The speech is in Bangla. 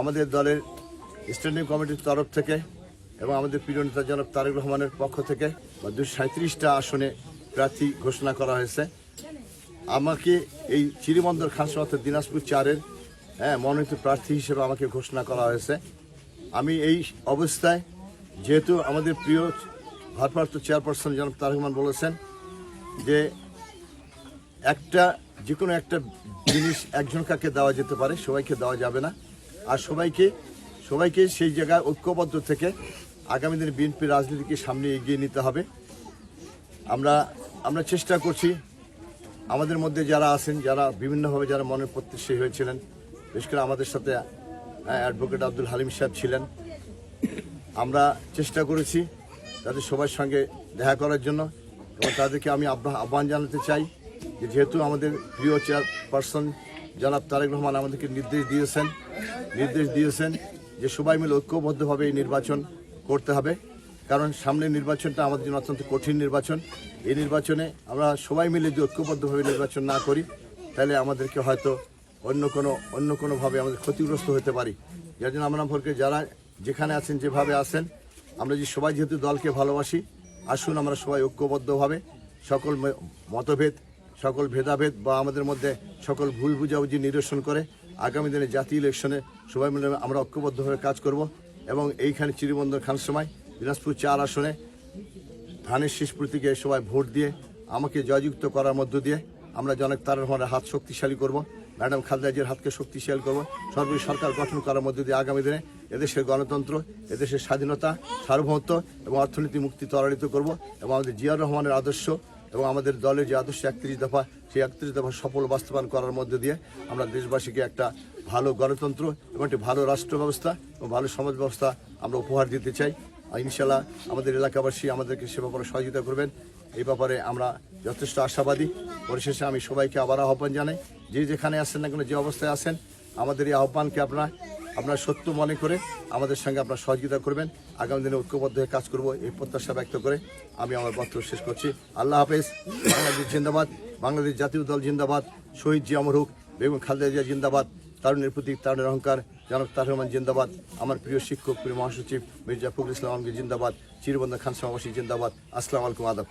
আমাদের দলের স্ট্যান্ডিং কমিটির তরফ থেকে এবং আমাদের প্রিয় নেতা জনাব তারেক রহমানের পক্ষ থেকে দুশো সাঁত্রিশটা আসনে প্রার্থী ঘোষণা করা হয়েছে। আমাকে এই চিরিবন্দর খানসমাত দিনাজপুর চারের হ্যাঁ মনোনীত প্রার্থী হিসেবে আমাকে ঘোষণা করা হয়েছে। আমি এই অবস্থায় যেহেতু আমাদের প্রিয় ভারপ্রাপ্ত চেয়ারপারসন জনাব তারেক রহমান বলেছেন যে একটা যে কোনো একটা জিনিস একজন কাকে দেওয়া যেতে পারে, সবাইকে দেওয়া যাবে না। আর সবাইকে সবাইকে সেই জায়গায় ঐক্যবদ্ধ থেকে আগামী দিনে বিএনপি রাজনীতিকে সামনে এগিয়ে নিতে হবে। আমরা আমরা চেষ্টা করছি আমাদের মধ্যে যারা আছেন, যারা বিভিন্নভাবে যারা মনের প্রত্যাশী হয়েছিলেন, বিশেষ করে আমাদের সাথে অ্যাডভোকেট আব্দুল হালিম সাহেব ছিলেন। আমরা চেষ্টা করেছি তাদের সবার সঙ্গে দেখা করার জন্য এবং তাদেরকে আমি আহ্বান জানাতে চাই যে যেহেতু আমাদের প্রিয় চেয়ারপারসন জনাব তারেক রহমান আমাদেরকে নির্দেশ দিয়েছেন নির্দেশ দিয়েছেন যে সবাই মিলে ঐক্যবদ্ধভাবে এই নির্বাচন করতে হবে। কারণ সামনের নির্বাচনটা আমাদের জন্য অত্যন্ত কঠিন নির্বাচন। এই নির্বাচনে আমরা সবাই মিলে যদি ঐক্যবদ্ধভাবে নির্বাচন না করি, তাহলে আমাদেরকে হয়তো অন্য কোনো, অন্য কোনোভাবে আমাদের ক্ষতিগ্রস্ত হতে পারি। যার জন্য আমরা ভরকে যারা যেখানে আছেন, যেভাবে আছেন, আমরা যে সবাই যেহেতু দলকে ভালোবাসি, আসুন আমরা সবাই ঐক্যবদ্ধভাবে সকল মতভেদ সকল ভেদাভেদ বা আমাদের মধ্যে সকল ভুল বুঝাবুঝি নিরসন করে আগামী দিনে জাতীয় ইলেকশনে সবাই মিলে আমরা ঐক্যবদ্ধভাবে কাজ করব এবং এইখানে চিরিবন্দর খান সময়, দিনাজপুর চার আসনে ধানের শীষ প্রতীকে সবাই ভোট দিয়ে, আমাকে জয়যুক্ত করার মধ্য দিয়ে আমরা জনক তার রহমানের হাত শক্তিশালী করব, ম্যাডাম খালদাজির হাতকে শক্তিশালী করব সর্বোপরি সরকার গঠন করার মধ্য দিয়ে আগামী দিনে এদেশের গণতন্ত্র, এদেশের স্বাধীনতা, সার্বভৌমত্ব এবং অর্থনীতি মুক্তি ত্বরান্বিত করব এবং আমাদের জিয়াউর রহমানের আদর্শ এবং আমাদের দলের যে আদর্শ একত্রিশ দফা, সেই একত্রিশ দফা সফল বাস্তবায়ন করার মধ্য দিয়ে আমরা দেশবাসীকে একটা ভালো গণতন্ত্র এবং একটি ভালো রাষ্ট্র ব্যবস্থা এবং ভালো সমাজ ব্যবস্থা আমরা উপহার দিতে চাই। ইনশাল্লাহ আমাদের এলাকাবাসী আমাদেরকে সে ব্যাপারে সহযোগিতা করবেন। এই ব্যাপারে আমরা যথেষ্ট আশাবাদী। পরিশেষে আমি সবাইকে আবার আহ্বান জানাই, যে যেখানে আসেন না কেন, যে অবস্থায় আসেন আমাদের এই আহ্বানকে আপনারা আপনার সত্য মনে করে আমাদের সঙ্গে আপনার সহযোগিতা করবেন। আগামী দিনে ঐক্যবদ্ধ হয়ে কাজ করব, এই প্রত্যাশা ব্যক্ত করে আমি আমার বক্তব্য শেষ করছি। আল্লাহ হাফেজ। বাংলাদেশ জিন্দাবাদ। বাংলাদেশ জাতীয় দল জিন্দাবাদ। শহীদ জি অমর হোক বেগম খালেদা জিয়া জিন্দাবাদ। তারুণের প্রতীক তারুণের অহংকার জনক তার রহমান জিন্দাবাদ। আমার প্রিয় শিক্ষক, প্রিয় মহাসচিব মির্জা ফখরুল ইসলাম আলমগীর জিন্দাবাদ। চিরবন্ধা খান সমাবাসী জিন্দাবাদ। আসসালামু আলাইকুম, আদাব।